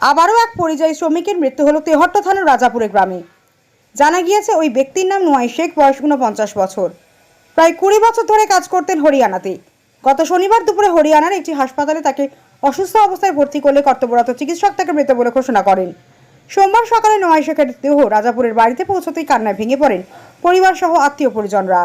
আবারও এক পরিযায়ী শ্রমিকের মৃত্যু হলো তেহট্ট থানার রাজাপুরে গ্রামে। জানা গিয়েছে, ওই ব্যক্তির নাম নোয়াই শেখ, বয়স পঞ্চাশ বছর। প্রায় কুড়ি বছর ধরে কাজ করতেন হরিয়ানাতে। গত শনিবার দুপুরে হরিয়ানার একটি হাসপাতালে তাকে অসুস্থ অবস্থায় ভর্তি করলে কর্তব্যরত চিকিৎসক তাকে মৃত বলে ঘোষণা করেন। সোমবার সকালে নোয়াই শেখের দেহ রাজাপুরের বাড়িতে পৌঁছতেই কান্নায় ভেঙে পড়েন পরিবার সহ আত্মীয় পরিজনরা